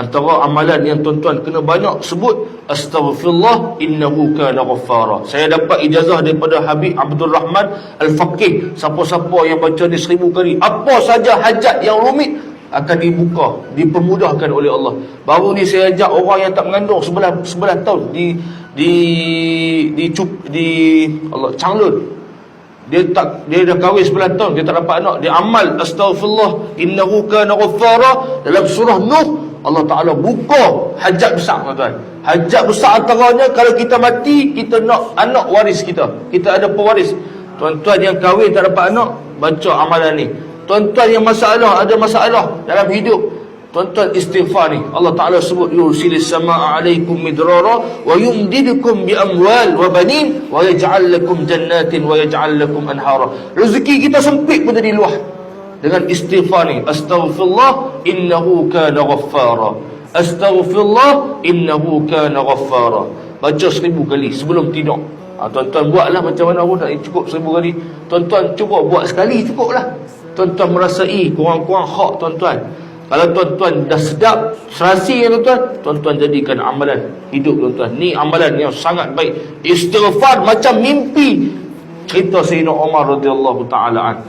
Antara amalan yang tuan-tuan kena banyak sebut Astaghfirullah innahu kana ghaffara. Saya dapat ijazah daripada Habib Abdul Rahman Al-Faqih. Siapa-siapa yang baca ni seribu kali, apa saja hajat yang rumit akan dibuka, dipermudahkan oleh Allah. Baru ni saya ajak orang yang tak mengandung sebelah sebelah tahun di di di cup, di Allah Changlun. Dia tak dia dah kahwin 9 tahun dia tak dapat anak. Dia amal astaghfirullah innahu kana ghaffara dalam surah Nuh Allah Taala buka hajat besar tuan-tuan. Hajat besar antaranya kalau kita mati kita nak anak waris kita. Kita ada pewaris. Tuan-tuan yang kahwin tak dapat anak baca amalan ni. Tuan-tuan yang masalah ada masalah dalam hidup Tuan-tuan istighfar ni Allah Ta'ala sebut Yursilis sama'a alaikum midrara Wa yumdidukum bi amwal wa banin Wa yaj'al lakum jannatin Wa yaj'al lakum anhara Rezeki kita sempit pun jadi luah Dengan istighfar ni Astaghfirullah Innahu kana ghaffara Astaghfirullah Innahu kana ghaffara Baca seribu kali sebelum tidur ha, Tuan-tuan buatlah macam mana pun Tak cukup seribu kali Tuan-tuan cuba buat sekali cukup lah Tuan-tuan merasai kurang-kurang hak tuan-tuan kalau tuan-tuan dah sedap serasi ya tuan-tuan, tuan-tuan jadikan amalan hidup tuan-tuan. Ni amalan yang sangat baik. Istighfar macam mimpi. Cerita Sayyidina Umar radhiyallahu taala.